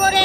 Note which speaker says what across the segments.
Speaker 1: করে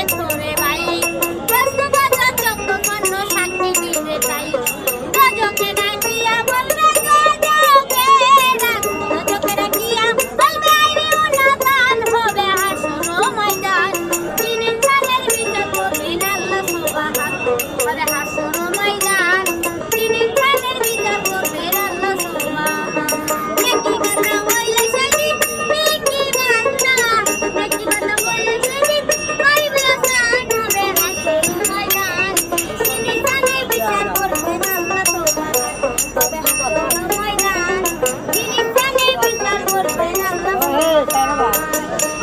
Speaker 1: 来了吧？